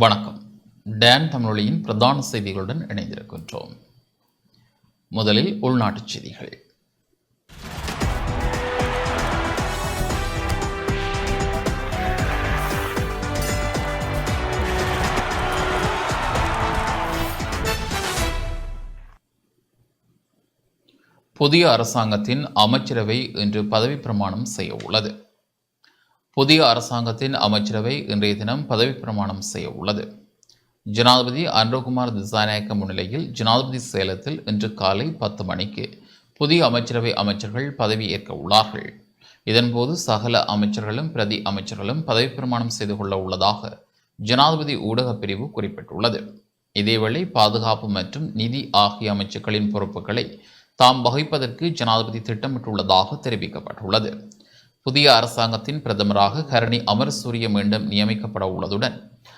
வணக்கம். டேன் தமிழொலியின் பிரதான செய்திகளுடன் இணைந்திருக்கின்றோம். முதலில் உள்நாட்டுச் செய்திகள். புதிய அரசாங்கத்தின் அமைச்சரவை இன்று பதவி பிரமாணம் செய்ய உள்ளது புதிய அரசாங்கத்தின் அமைச்சரவை இன்றைய தினம் பதவி பிரமாணம் செய்ய உள்ளது. ஜனாதிபதி அன்ரோகுமார் திசாநாயக்க முன்னிலையில் ஜனாதிபதி சேலத்தில் இன்று காலை பத்து மணிக்கு புதிய அமைச்சரவை அமைச்சர்கள் பதவியேற்க உள்ளார்கள். இதன்போது சகல அமைச்சர்களும் பிரதி அமைச்சர்களும் பதவி பிரமாணம் செய்து கொள்ள உள்ளதாக ஜனாதிபதி ஊடகப் பிரிவு குறிப்பிட்டுள்ளது. இதேவேளை பாதுகாப்பு மற்றும் நிதி ஆகிய அமைச்சுக்களின் பொறுப்புகளை தாம் வகிப்பதற்கு ஜனாதிபதி திட்டமிட்டுள்ளதாக தெரிவிக்கப்பட்டுள்ளது. புதிய அரசாங்கத்தின் பிரதமராக கரணி அமரசூரிய மீண்டும் நியமிக்கப்பட உள்ளதுடன்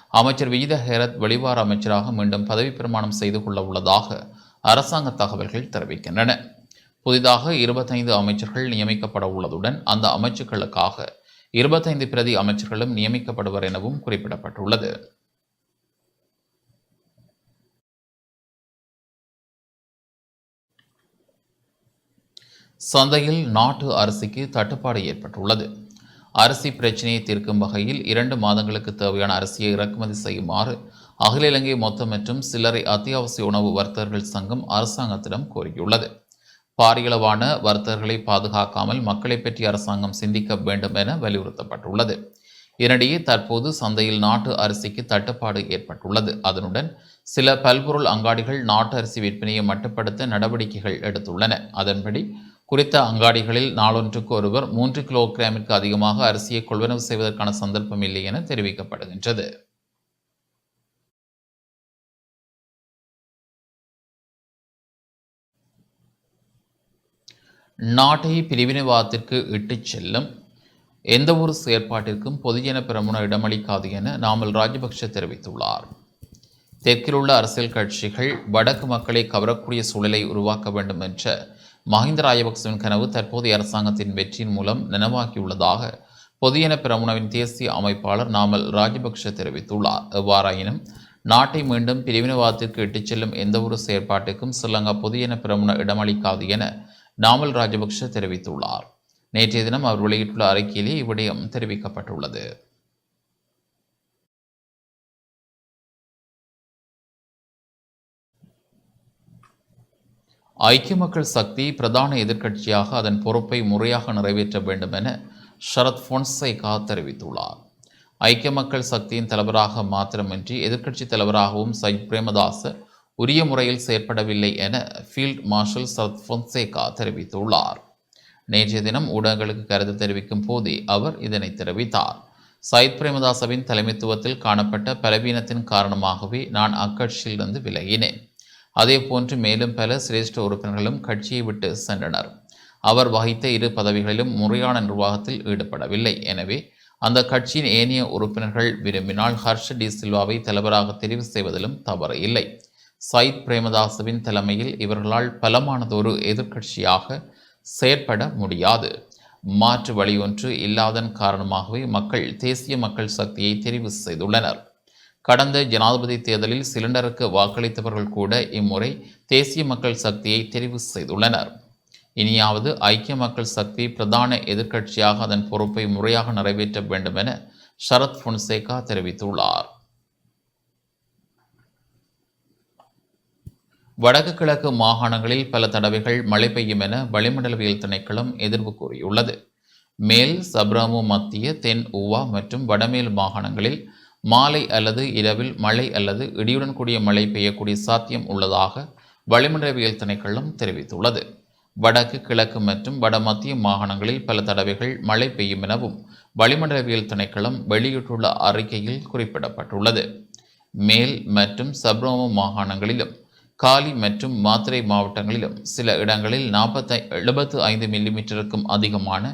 அமைச்சர் விஜித ஹேரத் வெளிவார அமைச்சராக மீண்டும் பதவி பிரமாணம் செய்து கொள்ள உள்ளதாக அரசாங்க தகவல்கள் தெரிவிக்கின்றன. புதிதாக இருபத்தைந்து அமைச்சர்கள் நியமிக்கப்பட உள்ளதுடன் அந்த அமைச்சுக்களுக்காக இருபத்தைந்து பிரதி அமைச்சர்களும் நியமிக்கப்படுவர் எனவும் குறிப்பிடப்பட்டுள்ளது. சந்தையில் நாட்டு அரிசிக்கு தட்டுப்பாடு ஏற்பட்டுள்ளது. அரிசி பிரச்சினையை தீர்க்கும் வகையில் இரண்டு மாதங்களுக்கு தேவையான அரிசியை இறக்குமதி செய்யுமாறு அகில இலங்கை மொத்த மற்றும் சில்லறை அத்தியாவசிய உணவு வர்த்தகர்கள் சங்கம் அரசாங்கத்திடம் கோரியுள்ளது. பாரியளவான வர்த்தகர்களை பாதுகாக்காமல் மக்களை பற்றி அரசாங்கம் சிந்திக்க வேண்டும் என வலியுறுத்தப்பட்டுள்ளது. இதனிடையே தற்போது சந்தையில் நாட்டு அரிசிக்கு தட்டுப்பாடு ஏற்பட்டுள்ளது. அதனுடன் சில பல்பொருள் அங்காடிகள் நாட்டு அரிசி விற்பனையை மட்டுப்படுத்த நடவடிக்கைகள் எடுத்துள்ளன. அதன்படி குறித்த அங்காடிகளில் நாளொன்றுக்கு ஒருவர் மூன்று கிலோகிராமிற்கு அதிகமாக அரிசியை கொள்வனவு செய்வதற்கான சந்தர்ப்பம் இல்லை என தெரிவிக்கப்படுகின்றது. நாட்டை பிரிவினைவாதத்திற்கு இட்டுச் செல்லும் எந்த ஒரு செயற்பாட்டிற்கும் பொதுஜன பிரமுன இடமளிக்காது என நாமல் ராஜபக்ஷ தெரிவித்துள்ளார். தெற்கில் உள்ள அரசியல் கட்சிகள் வடக்கு மக்களை கவரக்கூடிய சூழலை உருவாக்க வேண்டும் என்ற மஹிந்த ராஜபக்சவின் கனவு தற்போதைய அரசாங்கத்தின் வெற்றியின் மூலம் நனவாக்கியுள்ளதாக பொதியன பிரமுனவின் தேசிய அமைப்பாளர் நாமல் ராஜபக்ஷ தெரிவித்துள்ளார். எவ்வாறாயினும் நாட்டை மீண்டும் பிரிவினவாதத்திற்கு இட்டுச் செல்லும் எந்தவொரு செயற்பாட்டுக்கும் ஸ்ரீலங்கா பொதியன பிரமுன இடமளிக்காது என நாமல் ராஜபக்ஷ தெரிவித்துள்ளார். நேற்றைய தினம் அவர் வெளியிட்டுள்ள அறிக்கையிலே இவ்விடயம் தெரிவிக்கப்பட்டுள்ளது. ஐக்கிய மக்கள் சக்தி பிரதான எதிர்க்கட்சியாக அதன் பொறுப்பை முறையாக நிறைவேற்ற வேண்டும் என ஷரத் பொன்சைகா தெரிவித்துள்ளார். ஐக்கிய மக்கள் சக்தியின் தலைவராக மாத்திரமின்றி எதிர்க்கட்சி தலைவராகவும் சஜ் பிரேமதாச உரிய முறையில் செயற்படவில்லை என ஃபீல்ட் மார்ஷல் சரத் பொன்சேகா தெரிவித்துள்ளார். நேற்றைய தினம் ஊடகங்களுக்கு கருத்து தெரிவிக்கும் போதே அவர் இதனை தெரிவித்தார். சயித் பிரேமதாசவின் தலைமைத்துவத்தில் காணப்பட்ட பலவீனத்தின் காரணமாகவே நான் அக்கட்சியிலிருந்து விலகினேன். அதே போன்று மேலும் பல சிரேஷ்ட உறுப்பினர்களும் கட்சியை விட்டு சென்றனர். அவர் வகித்த இரு பதவிகளிலும் முறையான நிர்வாகத்தில் ஈடுபடவில்லை. எனவே அந்த கட்சியின் ஏனைய உறுப்பினர்கள் விரும்பினால் ஹர்ஷ டி சில்வாவை தலைவராக தெரிவு செய்வதிலும் தவறு இல்லை. சயித் பிரேமதாசவின் தலைமையில் இவர்களால் பலமானதொரு எதிர்க்கட்சியாக செயற்பட முடியாது. மாற்று வழியொன்று இல்லாதன் காரணமாகவே மக்கள் தேசிய மக்கள் சக்தியை தெரிவு செய்துள்ளனர். கடந்த ஜனாதிபதி தேர்தலில் சிலிண்டருக்கு வாக்களித்தவர்கள் கூட இம்முறை தேசிய மக்கள் சக்தியை தெரிவு செய்துள்ளனர். இனியாவது ஐக்கிய மக்கள் சக்தி பிரதான எதிர்க்கட்சியாக அதன் பொறுப்பை முறையாக நிறைவேற்ற வேண்டும் என சரத் பொன்சேகா தெரிவித்துள்ளார். வடக்கு கிழக்கு மாகாணங்களில் பல தடவைகள் மழை பெய்யும் என வளிமண்டலவியல் திணைக்களம் எதிர்வு கூறியுள்ளது. மேல் சப்ரமு மத்திய தென் உவா மற்றும் வடமேல் மாகாணங்களில் மாலை அல்லது இரவில் மழை அல்லது இடியுடன் கூடிய மழை பெய்யக்கூடிய சாத்தியம் உள்ளதாக வளிமண்டலவியல் திணைக்களம் தெரிவித்துள்ளது. வடக்கு கிழக்கு மற்றும் வட மத்திய மாகாணங்களில் பல தடவைகள் மழை பெய்யும் எனவும் வளிமண்டலவியல் திணைக்களம் வெளியிட்டுள்ள அறிக்கையில் குறிப்பிடப்பட்டுள்ளது. மேல் மற்றும் சப்ரோம மாகாணங்களிலும் காலி மற்றும் மாத்திரை மாவட்டங்களிலும் சில இடங்களில் நாற்பத்தி எழுபத்து ஐந்து மில்லிமீட்டருக்கும் அதிகமான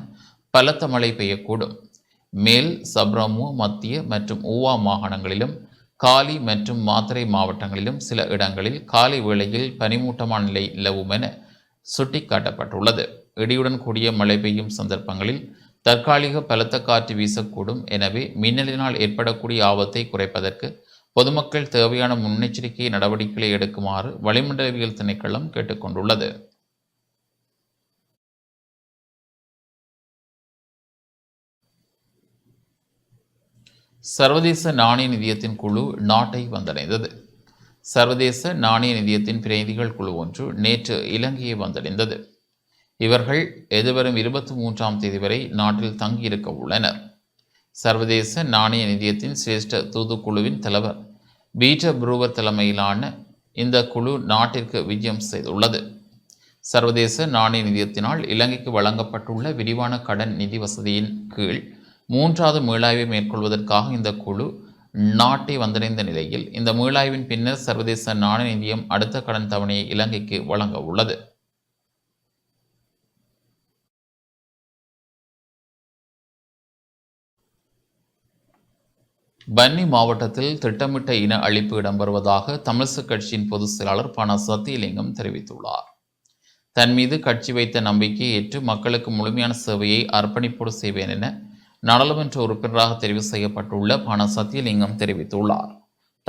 பலத்த மழை பெய்யக்கூடும். மேல் சப்ரமு மத்திய மற்றும் ஊவா மாகாணங்களிலும் காலி மற்றும் மாத்திரை மாவட்டங்களிலும் சில இடங்களில் காலை வேளையில் பனிமூட்டமான நிலை நிலவும் என சுட்டிக்காட்டப்பட்டுள்ளது. இடியுடன் கூடிய மழை பெய்யும் சந்தர்ப்பங்களில் தற்காலிக பலத்த காற்று வீசக்கூடும். எனவே மின்னலினால் ஏற்படக்கூடிய ஆபத்தை குறைப்பதற்கு பொதுமக்கள் தேவையான முன்னெச்சரிக்கை நடவடிக்கைகளை எடுக்குமாறு வளிமண்டலவியல் திணைக்களம் கேட்டுக்கொண்டுள்ளது. சர்வதேச நாணய நிதியத்தின் குழு நாட்டை வந்தடைந்தது. சர்வதேச நாணய நிதியத்தின் பிரதிநிதிகள் குழு ஒன்று நேற்று இலங்கையை வந்தடைந்தது. இவர்கள் எதிர்வரும் இருபத்தி மூன்றாம் தேதி வரை நாட்டில் தங்கியிருக்க உள்ளனர். சர்வதேச நாணய நிதியத்தின் சிரேஷ்ட தூதுக்குழுவின் தலைவர் பீட்டர் புரூவர் தலைமையிலான இந்த குழு நாட்டிற்கு விஜயம் செய்துள்ளது. சர்வதேச நாணய நிதியத்தினால் இலங்கைக்கு வழங்கப்பட்டுள்ள விரிவான கடன் நிதி வசதியின் கீழ் மூன்றாவது மீளாய்வை மேற்கொள்வதற்காக இந்த குழு நாட்டை வந்தடைந்த நிலையில் இந்த மீளாய்வின் பின்னர் சர்வதேச நாணய நிதியம் அடுத்த கடன் தவணையை இலங்கைக்கு வழங்க உள்ளது. பன்னி மாவட்டத்தில் திட்டமிட்ட இன அழிப்பு இடம்பெறுவதாக தமிழிசை கட்சியின் பொதுச் செயலாளர் பண சத்தியலிங்கம் தெரிவித்துள்ளார். தன் மீது கட்சி வைத்த நம்பிக்கையை ஏற்று மக்களுக்கு முழுமையான சேவையை அர்ப்பணிப்போடு செய்வேன் என நாடாளுமன்ற உறுப்பினராக தெரிவு செய்யப்பட்டுள்ள பண சத்தியலிங்கம் தெரிவித்துள்ளார்.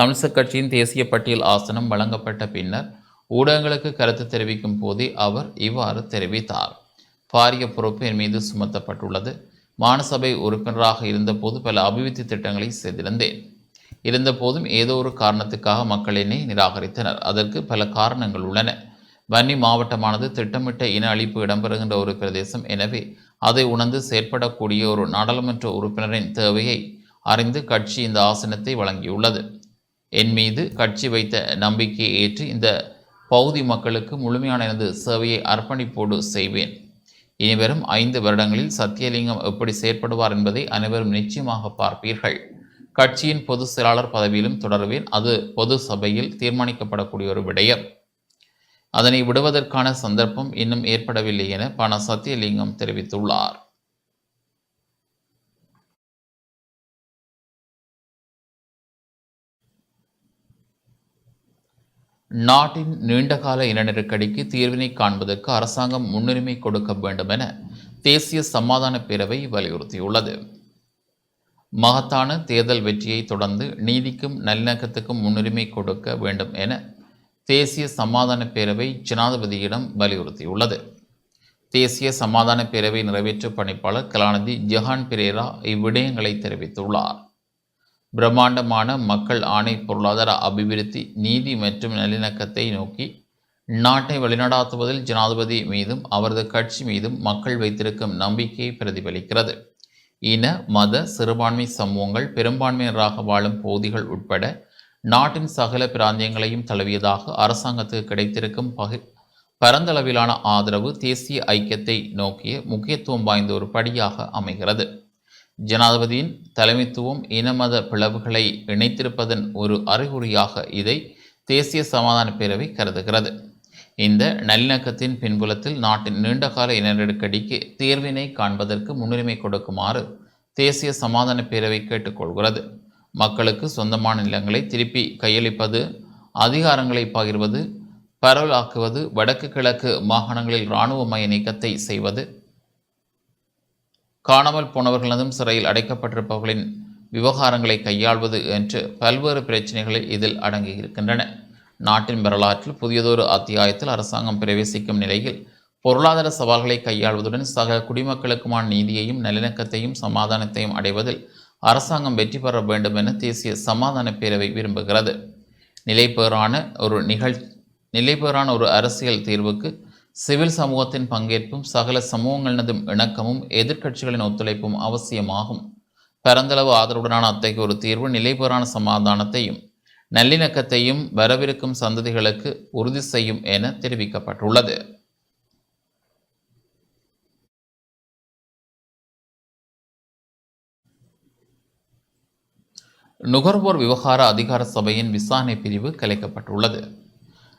தமிழிசை கட்சியின் தேசிய பட்டியல் ஆசனம் வழங்கப்பட்ட பின்னர் ஊடகங்களுக்கு கருத்து தெரிவிக்கும் போதே அவர் இவ்வாறு தெரிவித்தார். பாரிய பொறுப்பு என் மீது சுமத்தப்பட்டுள்ளது. மானசபை உறுப்பினராக இருந்தபோது பல அபிவிருத்தி திட்டங்களை செய்திருந்தேன். இருந்தபோதும் ஏதோ ஒரு காரணத்துக்காக மக்கள் என்னை நிராகரித்தனர். அதற்கு பல காரணங்கள் உள்ளன. வன்னி மாவட்டமானது திட்டமிட்ட இன அழிப்பு இடம்பெறுகின்ற ஒரு பிரதேசம். எனவே அதை உணர்ந்து செயற்படக்கூடிய ஒரு நாடாளுமன்ற உறுப்பினரின் தேவையை அறிந்து கட்சி இந்த ஆசனத்தை வழங்கியுள்ளது. என் மீது கட்சி வைத்த நம்பிக்கையை ஏற்று இந்த பகுதி மக்களுக்கு முழுமையான எனது சேவையை அர்ப்பணிப்போடு செய்வேன். இனிவரும் ஐந்து வருடங்களில் சத்தியலிங்கம் எப்படி செயற்படுவார் என்பதை அனைவரும் நிச்சயமாக பார்ப்பீர்கள். கட்சியின் பொதுச் செயலாளர் பதவியிலும் தொடர்வேன். அது பொது சபையில் தீர்மானிக்கப்படக்கூடிய ஒரு விடயம். அதனை விடுவதற்கான சந்தர்ப்பம் இன்னும் ஏற்படவில்லை என பண சத்தியலிங்கம் தெரிவித்துள்ளார். நாட்டின் நீண்டகால இன நெருக்கடிக்கு தீர்வினை காண்பதற்கு அரசாங்கம் முன்னுரிமை கொடுக்க வேண்டும் என தேசிய சமாதான பேரவை வலியுறுத்தியுள்ளது. மகத்தான தேர்தல் வெற்றியை தொடர்ந்து நீதிக்கும் நல்லிணக்கத்துக்கும் முன்னுரிமை கொடுக்க வேண்டும் என தேசிய சமாதான பேரவை ஜனாதிபதியிடம் வலியுறுத்தியுள்ளது. தேசிய சமாதான பேரவை நிறைவேற்று பணிப்பாளர் கலாநிதி ஜஹான் பிரேரா இவ்விடயங்களை தெரிவித்துள்ளார். பிரம்மாண்டமான மக்கள் ஆணை பொருளாதார அபிவிருத்தி நீதி மற்றும் நல்லிணக்கத்தை நோக்கி நாட்டை வழிநடாத்துவதில் ஜனாதிபதி மீதும் அவரது கட்சி மீதும் மக்கள் வைத்திருக்கும் நம்பிக்கையை பிரதிபலிக்கிறது. இன மத சிறுபான்மை சமூகங்கள் பெரும்பான்மையினராக வாழும் பகுதிகள் உட்பட நாட்டின் சகல பிராந்தியங்களையும் தழுவியதாக அரசாங்கத்துக்கு கிடைத்திருக்கும் பகி பரந்தளவிலான ஆதரவு தேசிய ஐக்கியத்தை நோக்கிய முக்கியத்துவம் வாய்ந்த ஒரு படியாக அமைகிறது. ஜனாதிபதியின் தலைமைத்துவம் இனமத பிளவுகளை இணைத்திருப்பதன் ஒரு அறிகுறியாக இதை தேசிய சமாதான பேரவை கருதுகிறது. இந்த நல்லிணக்கத்தின் பின்புலத்தில் நாட்டின் நீண்டகால இன நெருக்கடிக்கு தீர்வினை காண்பதற்கு முன்னுரிமை கொடுக்குமாறு தேசிய சமாதான பேரவை கேட்டுக்கொள்கிறது. மக்களுக்கு சொந்தமான நிலங்களை திருப்பி கையளிப்பது அதிகாரங்களை பகிர்வது பரவலாக்குவது வடக்கு கிழக்கு மாகாணங்களில் இராணுவமய நீக்கத்தை செய்வது. காணாமல் போனவர்களதும் சிறையில் அடைக்கப்பட்டிருப்பவர்களின் விவகாரங்களை கையாள்வது என்று பல்வேறு பிரச்சனைகளில் இதில் அடங்கியிருக்கின்றன. நாட்டின் வரலாற்றில் புதியதொரு அத்தியாயத்தில் அரசாங்கம் பிரவேசிக்கும் நிலையில் பொருளாதார சவால்களை கையாள்வதுடன் சக குடிமக்களுக்குமான நீதியையும் நல்லிணக்கத்தையும் சமாதானத்தையும் அடைவதில் அரசாங்கம் வெற்றி பெற வேண்டும் என தேசிய சமாதான பேரவை விரும்புகிறது. நிலைபேறான ஒரு நிகழ் நிலைபெறான ஒரு அரசியல் தீர்வுக்கு சிவில் சமூகத்தின் பங்கேற்பும் சகல சமூகங்களினதும் இணக்கமும் எதிர்க்கட்சிகளின் ஒத்துழைப்பும் அவசியமாகும். பரந்தளவு ஆதரவுடனான அத்தகைய ஒரு தீர்வு நிலைபெறான சமாதானத்தையும் நல்லிணக்கத்தையும் வரவிருக்கும் சந்ததிகளுக்கு உறுதி செய்யும் என தெரிவிக்கப்பட்டுள்ளது. நுகர்வோர் விவகார அதிகார சபையின் விசாரணை பிரிவு கலைக்கப்பட்டுள்ளது.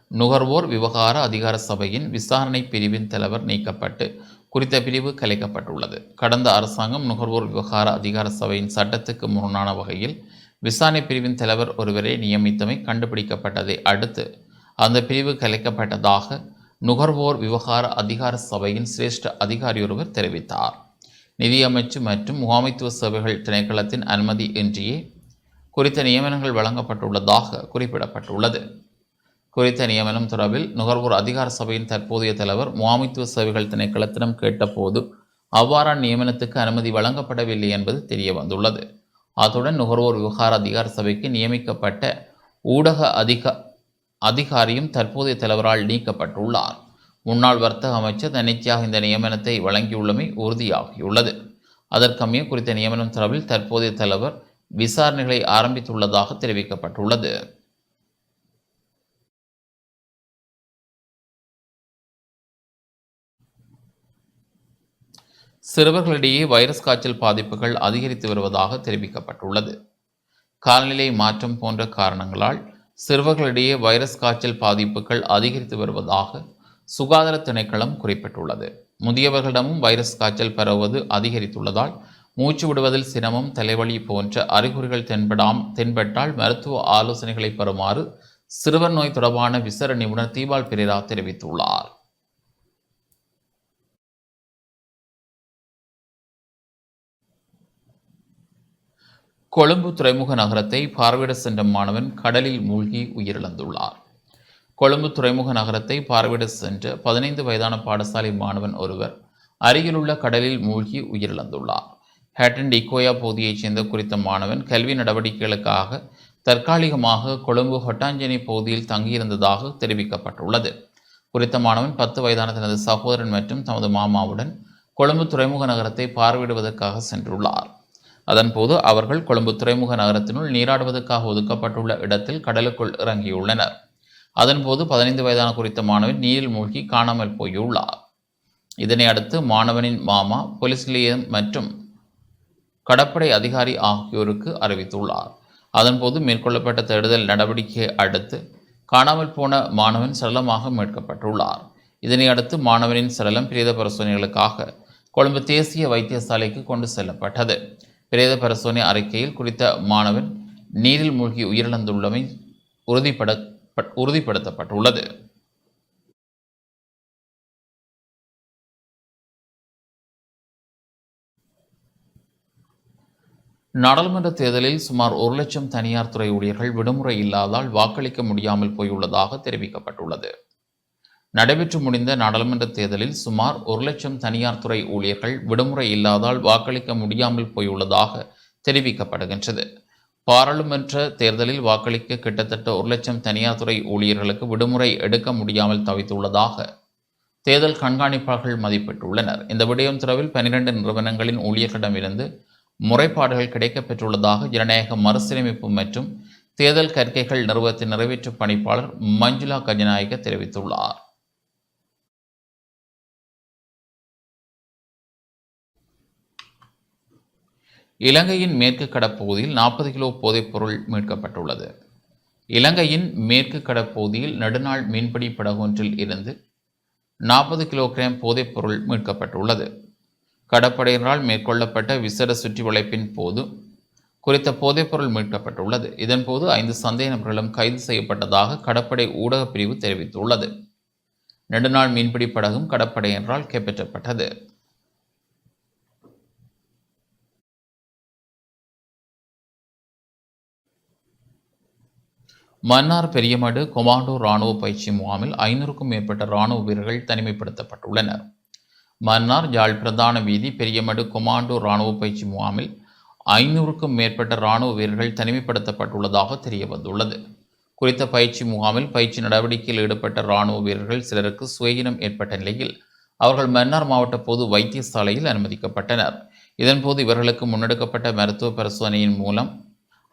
நுகர்வோர் விவகார அதிகார சபையின் விசாரணை பிரிவின் தலைவர் நீக்கப்பட்டு குறித்த பிரிவு கலைக்கப்பட்டுள்ளது. கடந்த அரசாங்கம் நுகர்வோர் விவகார அதிகார சபையின் சட்டத்துக்கு முரணான வகையில் விசாரணை பிரிவின் தலைவர் ஒருவரை நியமித்தமை கண்டுபிடிக்கப்பட்டதை அடுத்து அந்த பிரிவு கலைக்கப்பட்டதாக நுகர்வோர் விவகார அதிகார சபையின் சிரேஷ்ட அதிகாரி ஒருவர் தெரிவித்தார். நிதியமைச்சு மற்றும் முகாமைத்துவ சேவைகள் திணைக்களத்தின் அனுமதி இன்றியே குறித்த நியமனங்கள் வழங்கப்பட்டுள்ளதாக குறிப்பிடப்பட்டுள்ளது. குறித்த நியமனம் தொடர்பில் நுகர்வோர் அதிகார சபையின் தற்போதைய தலைவர் முகாமைத்துவ சேவைகள் திணைக்களத்திடம் கேட்டபோது அவ்வாறான நியமனத்துக்கு அனுமதி வழங்கப்படவில்லை என்பது தெரிய வந்துள்ளது அத்துடன் நுகர்வோர் விவகார அதிகார சபைக்கு நியமிக்கப்பட்ட ஊடக அதிக அதிகாரியும் தற்போதைய தலைவரால் நீக்கப்பட்டுள்ளார். முன்னாள் வர்த்தக அமைச்சர் தன்னிச்சையாக இந்த நியமனத்தை வழங்கியுள்ளமை உறுதியாகியுள்ளது. அதற்கமைய குறித்த நியமனம் தொடர்பில் தற்போதைய தலைவர் விசாரணைகளை ஆரம்பித்துள்ளதாக தெரிவிக்கப்பட்டுள்ளது. சிறுவர்களிடையே வைரஸ் காய்ச்சல் பாதிப்புகள் அதிகரித்து வருவதாக தெரிவிக்கப்பட்டுள்ளது. காலநிலை மாற்றம் போன்ற காரணங்களால் சிறுவர்களிடையே வைரஸ் காய்ச்சல் பாதிப்புகள் அதிகரித்து வருவதாக சுகாதார திணைக்களம் குறிப்பிட்டுள்ளது. முதியவர்களிடமும் வைரஸ் காய்ச்சல் பரவுவது அதிகரித்துள்ளதால் மூச்சு விடுவதில் சிரமம் தலைவலி போன்ற அறிகுறிகள் தென்படாம் தென்பட்டால் மருத்துவ ஆலோசனைகளை பெறுமாறு சிறுவர் நோய் தொடர்பான விசர நிபுணர் தீபால் பிரேரா தெரிவித்துள்ளார். கொழும்பு துறைமுக நகரத்தை பார்வையிட சென்ற மாணவன் கடலில் மூழ்கி உயிரிழந்துள்ளார். கொழும்பு துறைமுக நகரத்தை பார்வையிட சென்ற பதினைந்து வயதான பாடசாலை மாணவன் ஒருவர் அருகிலுள்ள கடலில் மூழ்கி உயிரிழந்துள்ளார். ஹேட்டன் டிகோயா பகுதியைச் சேர்ந்த குறித்த மாணவன் கல்வி நடவடிக்கைகளுக்காக தற்காலிகமாக கொழும்பு ஹொட்டாஞ்சேனி பகுதியில் தங்கியிருந்ததாக தெரிவிக்கப்பட்டுள்ளது. குறித்த மாணவன் பத்து வயதான தனது சகோதரன் மற்றும் தமது மாமாவுடன் கொழும்பு துறைமுக நகரத்தை பார்வையிடுவதற்காக சென்றுள்ளார். அதன்போது அவர்கள் கொழும்பு துறைமுக நகரத்தினுள் நீராடுவதற்காக ஒதுக்கப்பட்டுள்ள இடத்தில் கடலுக்குள் இறங்கியுள்ளனர். அதன்போது பதினைந்து வயதான குறித்த மாணவன் நீரில் மூழ்கி காணாமல் போயுள்ளார். இதனை அடுத்து மாணவனின் மாமா போலீஸ் நிலையம் மற்றும் கடற்படை அதிகாரி ஆகியோருக்கு அறிவித்துள்ளார். அதன்போது மேற்கொள்ளப்பட்ட தேடுதல் நடவடிக்கையை அடுத்து காணாமல் போன மாணவன் சடலமாக மீட்கப்பட்டுள்ளார். இதனை அடுத்து மாணவனின் சடலம் பிரேத பரிசோதனைகளுக்காக கொழும்பு தேசிய வைத்தியசாலைக்கு கொண்டு செல்லப்பட்டது. பிரேத பரிசோதனை அறிக்கையில் குறித்த மாணவன் நீரில் மூழ்கி உயிரிழந்துள்ளமை உறுதிப்பட பட்- உறுதிப்படுத்தப்பட்டுள்ளது. நாடாளுமன்ற தேர்தலில் சுமார் ஒரு லட்சம் தனியார் துறை ஊழியர்கள் விடுமுறை இல்லாதால் வாக்களிக்க முடியாமல் போயுள்ளதாக தெரிவிக்கப்பட்டுள்ளது. நடைபெற்று முடிந்த நாடாளுமன்ற தேர்தலில் சுமார் ஒரு லட்சம் தனியார் துறை ஊழியர்கள் விடுமுறை இல்லாதால் வாக்களிக்க முடியாமல் போயுள்ளதாக தெரிவிக்கப்படுகின்றது. பாராளுமன்ற தேர்தலில் வாக்களிக்க கிட்டத்தட்ட ஒரு லட்சம் தனியார் துறை ஊழியர்களுக்கு விடுமுறை எடுக்க முடியாமல் தவித்துள்ளதாக தேர்தல் கண்காணிப்பாளர்கள் மதிப்பிட்டுள்ளனர். இந்த விடயம் தொடர்பில் பனிரெண்டு நிறுவனங்களின் ஊழியர்களிடமிருந்து முறைப்பாடுகள் கிடைக்கப்பெற்றுள்ளதாக ஜனநாயக மறுசீரமைப்பு மற்றும் தேர்தல் கற்கைகள் நிறுவனத்தின் நிறைவேற்றும் பணிப்பாளர் மஞ்சுளா கஜநாயக தெரிவித்துள்ளார். இலங்கையின் மேற்கு கடற்பகுதியில் நாற்பது கிலோ போதைப்பொருள் மீட்கப்பட்டுள்ளது. இலங்கையின் மேற்கு கடற்பகுதியில் நெடுநாள் மீன்பிடி படகொன்றில் இருந்து நாற்பது கிலோகிராம் போதைப்பொருள் மீட்கப்பட்டுள்ளது. கடற்படையினரால் மேற்கொள்ளப்பட்ட விசேட சுற்றி வளைப்பின் போது குறித்த போதைப்பொருள் மீட்கப்பட்டுள்ளது. இதன்போது ஐந்து சந்தேக நபர்களும் கைது செய்யப்பட்டதாக கடற்படை ஊடகப் பிரிவு தெரிவித்துள்ளது. நெடுநாள் மீன்பிடி படகும் கடற்படையினரால் கைப்பற்றப்பட்டது. மன்னார் பெரியமடு கொமாண்டோ இராணுவ பயிற்சி முகாமில் ஐநூறுக்கும் மேற்பட்ட இராணுவ வீரர்கள் தனிமைப்படுத்தப்பட்டுள்ளனர். மன்னார் யாழ் பிரதான வீதி பெரியமடு கொமாண்டோ இராணுவ பயிற்சி முகாமில் ஐநூறுக்கும் மேற்பட்ட இராணுவ வீரர்கள் தனிமைப்படுத்தப்பட்டுள்ளதாக தெரிய வந்துள்ளது குறித்த பயிற்சி முகாமில் பயிற்சி நடவடிக்கையில் ஈடுபட்ட இராணுவ வீரர்கள் சிலருக்கு சுயயினம் ஏற்பட்ட நிலையில் அவர்கள் மன்னார் மாவட்ட பொது வைத்தியசாலையில் அனுமதிக்கப்பட்டனர். இதன்போது இவர்களுக்கு முன்னெடுக்கப்பட்ட மருத்துவ பரிசோதனையின் மூலம்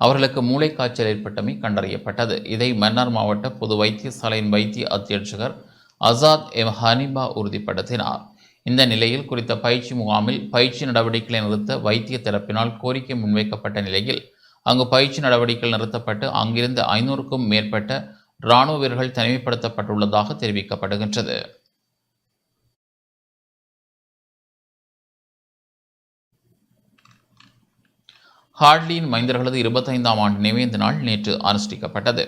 அவர்களுக்கு மூளைக்காய்ச்சல் ஏற்பட்டமை கண்டறியப்பட்டது. இதை மன்னார் மாவட்ட பொது வைத்தியசாலையின் வைத்திய அத்தியட்சகர் அசாத் எம் ஹனிபா உறுதிப்படுத்தினார். இந்த நிலையில் குறித்த பயிற்சி முகாமில் பயிற்சி நடவடிக்கைகளை நிறுத்த வைத்திய தரப்பினால் கோரிக்கை முன்வைக்கப்பட்ட நிலையில் அங்கு பயிற்சி நடவடிக்கைகள் நிறுத்தப்பட்டு அங்கிருந்து ஐநூறுக்கும் மேற்பட்ட இராணுவ வீரர்கள் தனிமைப்படுத்தப்பட்டுள்ளதாக தெரிவிக்கப்படுகின்றது. ஹார்ட்லியின் மைந்தர்களது இருபத்தைந்தாம் ஆண்டு நினைவேந்த நாள் நேற்று அனுஷ்டிக்கப்பட்டது.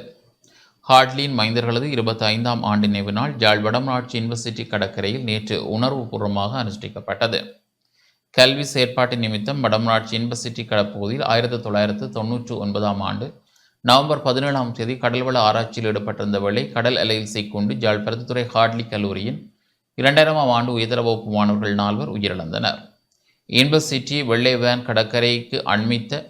ஹார்ட்லியின் மைந்தர்களது இருபத்தி ஐந்தாம் ஆண்டு நினைவு நாள் ஜாழ் வடமராட்சி யூனிவர்சிட்டி கடற்கரையில் நேற்று உணர்வுபூர்வமாக அனுஷ்டிக்கப்பட்டது. கல்வி செயற்பாட்டு நிமித்தம் வடமராட்சி யூனிவர்சிட்டி கடப்பகுதியில் ஆயிரத்தி தொள்ளாயிரத்து தொன்னூற்றி ஒன்பதாம் ஆண்டு நவம்பர் பதினேழாம் தேதி கடல்வள ஆராய்ச்சியில் ஈடுபட்டிருந்த வேளை கடல் அலையில் சிக்கொண்டு ஜாழ் பருத்தித்துறை ஹார்ட்லி கல்லூரியின் இரண்டாயிரமாம் ஆண்டு உயர்தர வகுப்பு மாணவர்கள் நால்வர் உயிரிழந்தனர். யூனிவர்சிட்டி வெள்ளை வேன் கடற்கரைக்கு அண்மித்த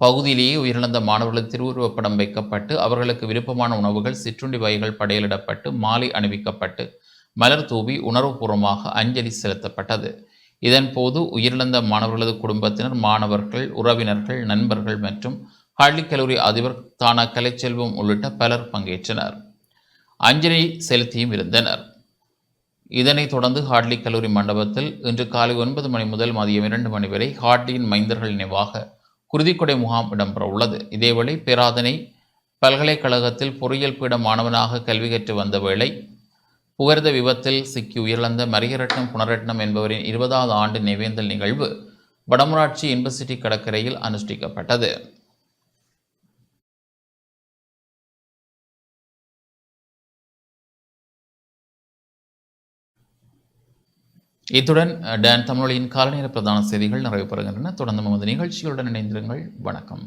பகுதியிலேயே உயிரிழந்த மாணவர்களது திருவுருவப்படம் வைக்கப்பட்டு அவர்களுக்கு விருப்பமான உணவுகள் சிற்றுண்டி வகைகள் படையலிடப்பட்டு மாலை அணிவிக்கப்பட்டு மலர் தூவி உணர்வுபூர்வமாக அஞ்சலி செலுத்தப்பட்டது. இதன்போது உயிரிழந்த மாணவர்களது குடும்பத்தினர் மாணவர்கள் உறவினர்கள் நண்பர்கள் மற்றும் ஹார்ட்லி கல்லூரி அதிபர் தானா கலைச்செல்வம் உள்ளிட்ட பலர் பங்கேற்றனர். அஞ்சலி செலுத்தியும் இருந்தனர். இதனைத் தொடர்ந்து ஹார்ட்லி கல்லூரி மண்டபத்தில் இன்று காலை ஒன்பது மணி முதல் மதியம் இரண்டு மணி வரை ஹார்ட்லியின் மைந்தர்கள் நினைவாக குருதிக்கொடை முகாம் இடம்பெற உள்ளது. இதேவேளை பேராதனை பல்கலைக்கழகத்தில் பொறியியல் பீட மாணவனாக கல்வி கற்று வந்த வேளை புகர்த விபத்தில் சிக்கி உயிரிழந்த மரியரட்னம் புனரட்னம் என்பவரின் இருபதாவது ஆண்டு நினைவேந்தல் நிகழ்வு வடமராட்சி யூனிவர்சிட்டி கடற்கரையில் அனுஷ்டிக்கப்பட்டது. இத்துடன் அஹ், டான் தமிழொலியின் காலநேர பிரதான செய்திகள் நிறைவு பெறுகின்றன தொடர்ந்து நமது நிகழ்ச்சிகளுடன் இணைந்திருங்கள். வணக்கம்.